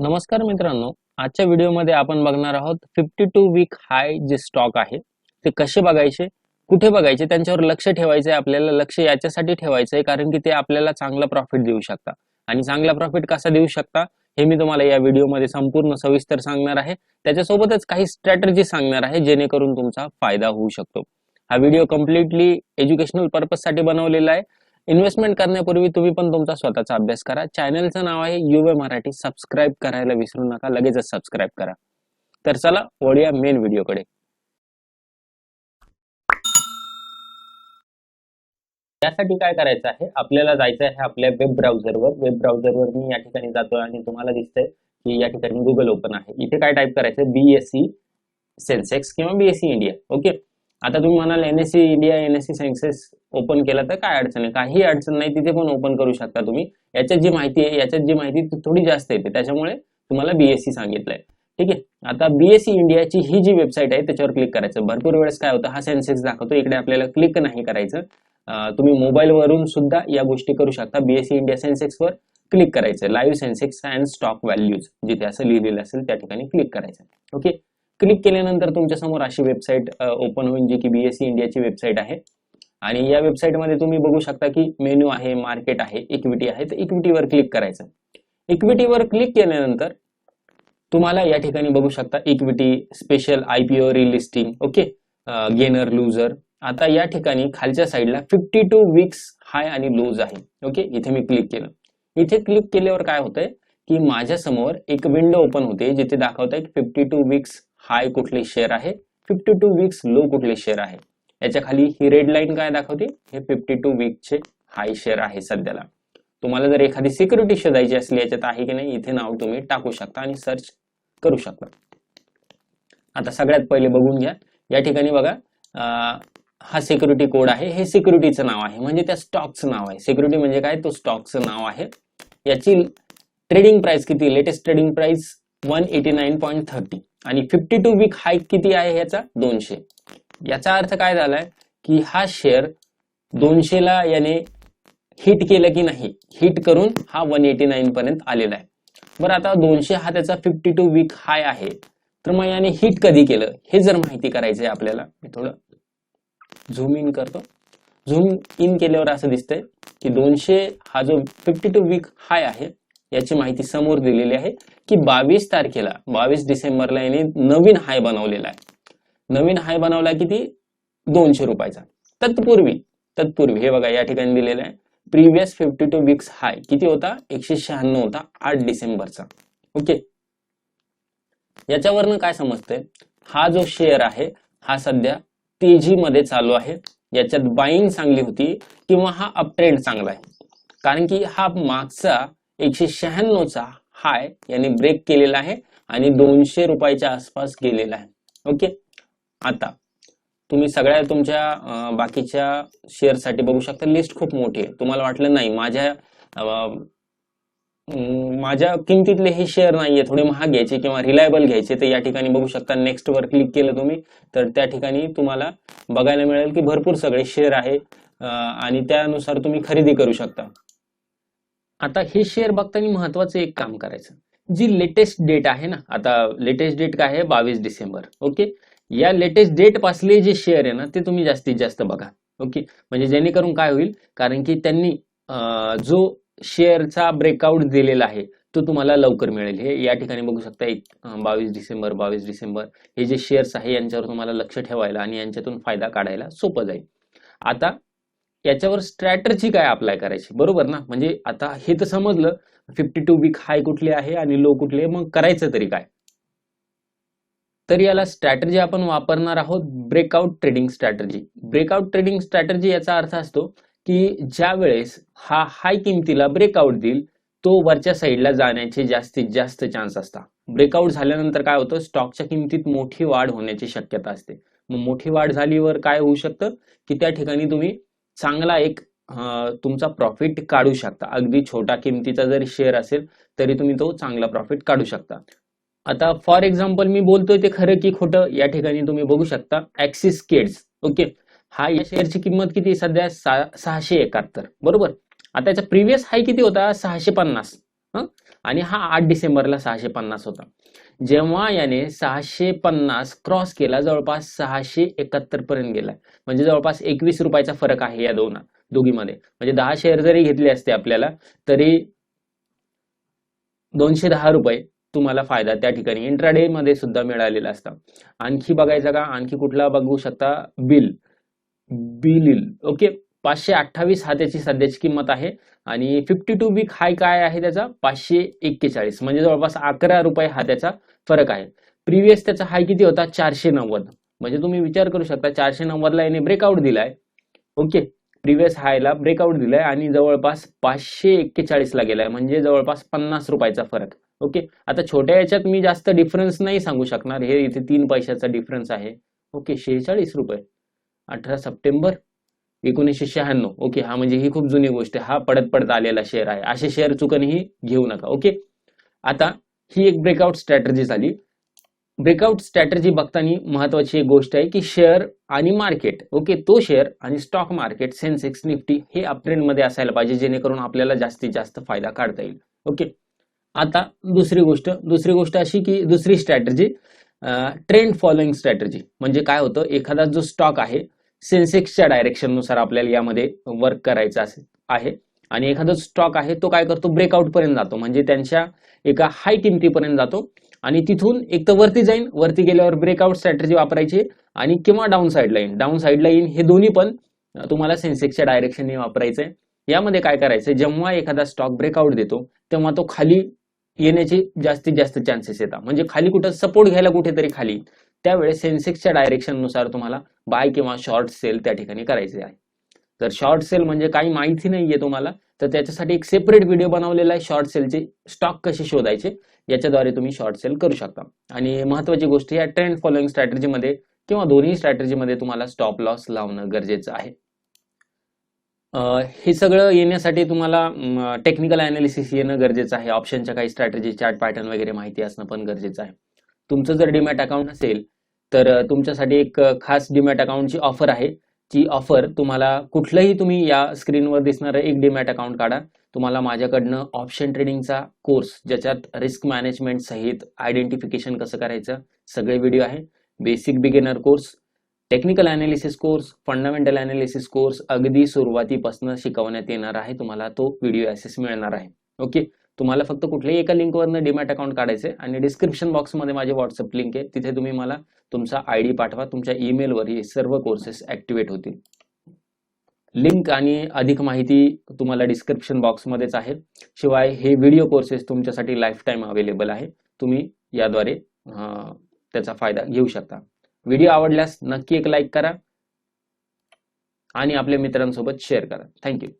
नमस्कार मित्रांनो आजच्या व्हिडिओमध्ये आपण बघणार आहोत फिफ्टी टू वीक हाय जे स्टॉक आहे ते कसे बघायचे कुठे बघायचे त्यांच्यावर लक्ष ठेवायचं आहे आपल्याला लक्ष याच्यासाठी ठेवायचं आहे कारण की ते आपल्याला चांगला प्रॉफिट देऊ शकता आणि चांगला प्रॉफिट कसा देऊ शकता हे मी तुम्हाला या व्हिडिओमध्ये संपूर्ण सविस्तर सांगणार आहे. त्याच्यासोबतच काही स्ट्रॅटर्जी सांगणार आहे जेणेकरून तुमचा फायदा होऊ शकतो. हा व्हिडिओ कम्प्लिटली एज्युकेशनल पर्पजसाठी बनवलेला आहे. इन्व्हेस्टमेंट करण्यापूर्वी तुम्ही पण तुमचा स्वतःचा अभ्यास करा. चॅनलचं नाव आहे युवे मराठी. सबस्क्राईब करायला विसरू नका. लगेचच सबस्क्राईब करा. तर चला वळूया मेन व्हिडिओकडे त्यासाठी काय करायचं आहे? आपल्याला जायचं आहे आपल्या वेब ब्राउझरवर वेब ब्राउझरवर मी या ठिकाणी जातोय आणि तुम्हाला दिसतंय की या ठिकाणी गुगल ओपन आहे. इथे काय टाईप करायचं बीएससी सेन्सेक्स किंवा बीएससी इंडिया ओके आता तुम्ही म्हणाल NSC India NSC Sensex open केलं तर काय अडचण आहे? काही अडचण नाही तिथे पण ओपन करू शकता तुम्ही. याच्यात जी माहिती आहे याच्यात जी माहिती ती थोडी जास्त येते. त्याच्यामुळे तुम्हाला बीएससी सांगितलंय. ठीक आहे? आता बीएससी इंडियाची ही जी वेबसाईट आहे त्याच्यावर क्लिक करायचं. भरपूर वेळेस काय होतं हा सेन्सेक्स दाखवतो. इकडे आपल्याला क्लिक नाही करायचं. तुम्ही मोबाईलवरून सुद्धा या गोष्टी करू शकता. बीएससी इंडिया सेन्सेक्सवर क्लिक करायचं. Live Sensex and stock values जिथे असं लिहिलेलं असेल त्या ठिकाणी क्लिक करायचं. ओके क्लिक केल्यानंतर तुमच्यासमोर अशी वेबसाईट ओपन होईल जी की बीएससी इंडियाची वेबसाईट आहे. आणि या वेबसाईटमध्ये तुम्ही बघू शकता की मेन्यू आहे मार्केट आहे इक्विटी आहे. तर इक्विटीवर क्लिक करायचं. इक्विटीवर क्लिक केल्यानंतर तुम्हाला या ठिकाणी बघू शकता equity special IPO relisting okay? Gainer loser. आता या ठिकाणी खालच्या साईडला फिफ्टी टू वीक्स हाय आणि लूज आहे. ओके? इथे मी क्लिक केलं. इथे क्लिक केल्यावर काय होतंय की माझ्यासमोर एक विंडो ओपन होते जिथे दाखवत आहे फिफ्टी टू वीक्स हाय कुठले शेअर आहे? फिफ्टी टू वीक्स लो कुठले शेअर आहे? याच्या खाली ही रेड लाईन काय दाखवते? हे फिफ्टी टू वीकचे हाय शेअर आहे सध्याला. तुम्हाला जर एखादी सिक्युरिटी शोधायची असली याच्यात आहे की नाही इथे नाव तुम्ही टाकू शकता आणि सर्च करू शकता. आता सगळ्यात पहिले बघून घ्या. या ठिकाणी बघा हा सिक्युरिटी कोड आहे. हे सिक्युरिटीचं नाव आहे. म्हणजे त्या स्टॉकचं नाव आहे. सिक्युरिटी म्हणजे काय? तो स्टॉकचं नाव आहे. याची ट्रेडिंग प्राइस किती? Latest trading price one eighty nine point thirty आणि फिफ्टी टू वीक हाईक किती आहे याचा दोनशे. याचा अर्थ काय झालाय? की हा शेअर दोनशेला याने हिट केलं की नाही? हिट करून हा वन एटी नाईन पर्यंत आलेला आहे. बरं आता दोनशे हा त्याचा फिफ्टी टू वीक हाय आहे. तर मग याने हिट कधी केलं? हे जर माहिती करायचंय आपल्याला मी थोडं झूम इन करतो. झूम इन केल्यावर असं दिसतंय की दोनशे हा जो फिफ्टी टू वीक हाय आहे याची माहिती समोर दिलेली आहे की बावीस तारखेला बावीस डिसेंबरला याने नवीन हाय बनवलेला आहे. नवीन हाय बनवला किती? दोनशे रुपयाचा. तत्पूर्वी तत्पूर्वी हे बघा या ठिकाणी दिलेलं आहे. Previous fifty two weeks high किती होता? एकशे शहाण्णव होता आठ डिसेंबरचा. ओके? याच्यावरनं काय समजतंय? हा जो शेअर आहे हा सध्या तेजीमध्ये चालू आहे. याच्यात बाईंग चांगली होती किंवा हा अपट्रेंड चांगला आहे. कारण की हा मागचा एकशे शहाण्णवचा हाय याने ब्रेक केलेला आहे आणि दोनशे रुपयाच्या आसपास गेलेला आहे. ओके आता तुम्ही सगळ्या तुमच्या बाकीच्या शेअरसाठी बघू शकता. लिस्ट खूप मोठी आहे. तुम्हाला वाटलं नाही माझ्या माझ्या किमतीतले हे शेअर नाहीये. थोडे महाग घ्यायचे किंवा रिलायबल घ्यायचे तर या ठिकाणी बघू शकता. नेक्स्ट वर क्लिक केलं तुम्ही तर त्या ठिकाणी तुम्हाला बघायला मिळेल की भरपूर सगळे शेअर आहे आणि त्यानुसार तुम्ही खरेदी करू शकता. आता हे शेअर बघताना महत्वाचं एक काम करायचं. जी लेटेस्ट डेट आहे ना आता लेटेस्ट डेट काय आहे? बावीस डिसेंबर. ओके? या लेटेस्ट डेट पासले जे शेअर आहे ना ते तुम्ही जास्तीत जास्त बघा. ओके? म्हणजे जेणेकरून काय होईल? कारण की त्यांनी जो शेअरचा ब्रेकआउट दिलेला आहे तो तुम्हाला लवकर मिळेल. हे या ठिकाणी बघू शकता एक बावीस डिसेंबर बावीस डिसेंबर. हे जे शेअर्स आहे यांच्यावर तुम्हाला लक्ष ठेवायला आणि यांच्यातून फायदा काढायला सोपं जाईल. आता याच्यावर स्ट्रॅटर्जी काय अप्लाय करायची? बरोबर ना? म्हणजे आता हे तर समजलं फिफ्टी टू वीक हाय कुठले आहे आणि लो कुठले आहे, मग करायचं तरी काय? तर याला स्ट्रॅटर्जी आपण वापरणार आहोत breakout trading strategy breakout trading strategy याचा अर्थ असतो की ज्या वेळेस हा हाय किमतीला ब्रेकआउट देईल तो वरच्या साईडला जाण्याचे जास्तीत जास्त चान्स असतात. ब्रेकआउट झाल्यानंतर काय होतं? स्टॉकच्या किमतीत मोठी वाढ होण्याची शक्यता असते. मग मोठी वाढ झालीवर काय होऊ शकतं? की त्या ठिकाणी तुम्ही चांगला एक तुमचा प्रॉफिट काढू शकता. अगदी छोटा किमतीचा जरी शेअर असेल तरी तुम्ही तो चांगला प्रॉफिट काढू शकता. आता फॉर एक्झाम्पल मी बोलतोय ते खरं की खोटं या ठिकाणी तुम्ही बघू शकता. ऍक्सिस केड्स ओके हा या शेअरची किंमत किती सध्या सहाशे एकाहत्तर बरोबर? आता याचा प्रिव्हियस हाय किती होता? सहाशे पन्नास. आणि हा आठ डिसेंबरला सहाशे पन्नास होता. जेव्हा याने सहाशे पन्नास क्रॉस केला जवळपास सहाशे एकाहत्तर पर्यंत गेलाय म्हणजे जवळपास एकवीस रुपयाचा फरक आहे या दोन दोघीमध्ये. म्हणजे दहा शेअर जरी घेतले असते आपल्याला तरी दोनशे दहा रुपये तुम्हाला फायदा त्या ठिकाणी इंट्राडे मध्ये सुद्धा मिळालेला असता. आणखी बघायचा का? आणखी कुठला बघू शकता? बिल. बिलिल. ओके? पाचशे अठ्ठावीस हा त्याची सध्याची किंमत आहे. आणि फिफ्टी टू वीक हाय काय आहे त्याचा? पाचशे एक्केचाळीस. म्हणजे जवळपास अकरा रुपये हा त्याचा फरक आहे. प्रिव्हियस त्याचा हाय किती होता? चारशे नव्वद. म्हणजे तुम्ही विचार करू शकता चारशे नव्वदला याने ब्रेकआउट दिलाय. ओके प्रिव्हियस हायला ब्रेकआउट दिलाय आणि जवळपास पाचशे एक्केचाळीसला गेलाय. म्हणजे जवळपास पन्नास रुपयाचा फरक. ओके आता छोट्या याच्यात मी जास्त डिफरन्स नाही सांगू शकणार. हे इथे तीन पैशाचा डिफरन्स आहे. ओके शेहेचाळीस रुपये. अठरा सप्टेंबर. एकोणीसशे शहाण्णव. ओके हा म्हणजे ही खूप जुनी गोष्ट आहे. हा पडत पडत आलेला शेअर आहे. असे शेअर चुकूनही घेऊ नका. ओके? आता ही एक ब्रेकआउट स्ट्रॅटर्जी झाली. ब्रेकआउट स्ट्रॅटर्जी बघताना महत्वाची एक गोष्ट आहे की शेअर आणि मार्केट ओके तो शेअर आणि स्टॉक मार्केट सेन्सेक्स निफ्टी हे अपट्रेंडमध्ये असायला पाहिजे जेणेकरून आपल्याला जास्तीत जास्त फायदा काढता येईल. ओके? आता दुसरी गोष्ट. दुसरी गोष्ट अशी की दुसरी स्ट्रॅटर्जी ट्रेंड फॉलोइंग स्ट्रॅटर्जी म्हणजे काय होतं? एखादा जो स्टॉक आहे सेन्सेक्सच्या डायरेक्शननुसार आपल्याला यामध्ये वर्क करायचं असे आहे. आणि एखादा स्टॉक आहे तो काय करतो? ब्रेकआउट पर्यंत जातो. म्हणजे त्यांच्या एका हाय किमतीपर्यंत जातो. आणि तिथून एक तर वरती जाईन वरती गेल्यावर ब्रेकआउट स्ट्रॅटर्जी वापरायची आणि किंवा डाऊन साईडला येईन डाऊन साईडला येईन हे दोन्ही पण तुम्हाला सेन्सेक्सच्या डायरेक्शनने वापरायचंय. यामध्ये काय करायचंय? जेव्हा एखादा स्टॉक ब्रेकआउट देतो तेव्हा तो खाली येण्याचे जास्तीत जास्त चान्सेस येतात. म्हणजे खाली कुठं सपोर्ट घ्यायला कुठेतरी खाली. त्यावेळेस सेन्सेक्सच्या डायरेक्शननुसार तुम्हाला बाय किंवा शॉर्ट सेल त्या ठिकाणी करायचे आहे. तर शॉर्ट सेल म्हणजे काही माहिती नाहीये तुम्हाला तर त्याच्यासाठी एक सेपरेट व्हिडिओ बनवलेला आहे. शॉर्ट सेलचे स्टॉक कसे शोधायचे याच्याद्वारे तुम्ही शॉर्ट सेल करू शकता. आणि महत्वाची गोष्ट या ट्रेंड फॉलोइंग स्ट्रॅटर्जीमध्ये किंवा दोन्ही स्ट्रॅटर्जीमध्ये तुम्हाला स्टॉप लॉस लावणं गरजेचं आहे. हे सगळं येण्यासाठी तुम्हाला टेक्निकल अनालिसिस येणं गरजेचं आहे. ऑप्शनच्या काही स्ट्रॅटेजी चार्ट पॅटर्न वगैरे माहिती असणं पण गरजेचं आहे. तुमचं जर डीमॅट अकाउंट असेल तर तुमच्यासाठी एक खास डीमॅट अकाउंटची ऑफर आहे. जी ऑफर तुम्हाला कुठलंही तुम्ही या स्क्रीनवर दिसणारं एक डीमॅट अकाउंट काढा. तुम्हाला माझ्याकडनं ऑप्शन ट्रेडिंगचा कोर्स ज्याच्यात रिस्क मॅनेजमेंट सहित आयडेंटिफिकेशन कसं करायचं सगळे व्हिडिओ आहे. Basic beginner course technical analysis course fundamental analysis course अगदी सुरुवातीपासून शिकवण्यात येणार आहे. तुम्हाला तो व्हिडिओ ॲसेस मिळणार आहे. ओके? तुम्हाला फक्त कुठल्याही एका लिंकवरनं डीमॅट अकाउंट काढायचे आणि डिस्क्रिप्शन बॉक्समध्ये माझे व्हॉट्सअप लिंक आहे. तिथे तुम्ही मला तुमचा आय डी पाठवा तुमच्या ईमेलवर हे सर्व कोर्सेस ॲक्टिवेट होतील. लिंक आणि अधिक माहिती तुम्हाला डिस्क्रिप्शन बॉक्समध्येच आहे. शिवाय हे व्हिडिओ कोर्सेस तुमच्यासाठी लाईफ टाईम अवेलेबल आहे. तुम्ही याद्वारे त्याचा फायदा घेऊ शकता. व्हिडिओ आवडल्यास नक्की एक लाईक करा आणि आपल्या मित्रांसोबत शेअर करा. थँक्यू